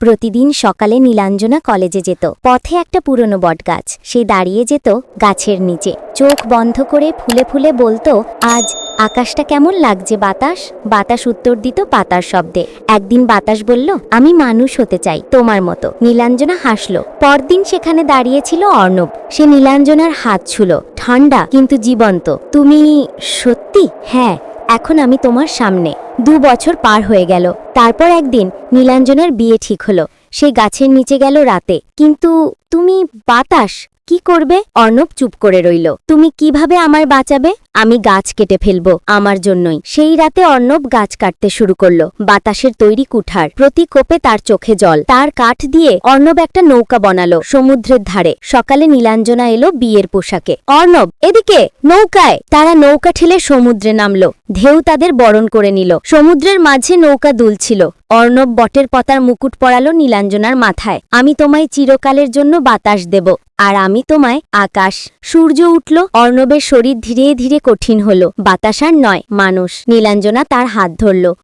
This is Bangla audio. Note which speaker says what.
Speaker 1: প্রতিদিন সকালে নীলাঞ্জনা কলেজে যেত। পথে একটা পুরনো বটগাছ, সে দাঁড়িয়ে যেত গাছের নিচে। চোখ বন্ধ করে ফুলে ফুলে বলতো, আজ আকাশটা কেমন লাগছে বাতাস? বাতাস উত্তর দিত পাতার শব্দে। একদিন বাতাস বলল, আমি মানুষ হতে চাই, তোমার মতো। নীলাঞ্জনা হাসলো। পরদিন সেখানে দাঁড়িয়েছিল অর্ণব। সে নীলাঞ্জনার হাত ছুল। ঠান্ডা কিন্তু জীবন্ত। তুমি সত্যি? হ্যাঁ এখন আমি তোমার সামনে। দু বছর পার হয়ে গেল। তারপর একদিন নীলাঞ্জনার বিয়ে ঠিক হলো। সে গাছের নিচে গেল রাতে। কিন্তু তুমি বাতাস? কি করবে? অর্ণব চুপ করে রইল। তুমি কীভাবে আমার বাঁচাবে? আমি গাছ কেটে ফেলব আমার জন্যই। সেই রাতে অর্ণব গাছ কাটতে শুরু করল। বাতাসের তৈরি কুঠার প্রতি কোপে তার চোখে জল। তার কাঠ দিয়ে অর্ণব একটা নৌকা বানালো সমুদ্রের ধারে। সকালে নীলাঞ্জনা এলো বিয়ের পোশাকে। অর্ণব, এদিকে! নৌকায়! তারা নৌকা ঠেলে সমুদ্রে নামলো। ঢেউ তাদের বরণ করে নিল। সমুদ্রের মাঝে নৌকা দুলছিল। অর্ণব বটের পতার মুকুট পরালো নীলাঞ্জনার মাথায়। আমি তোমায় চিরকালের জন্য বাতাস দেব। আর আমি তোমায় আকাশ, সূর্য উঠল, অর্ণবের শরীর ধীরে ধীরে কঠিন হল। বাতাসার নয়, মানুষ। নীলাঞ্জনা তার হাত ধরল।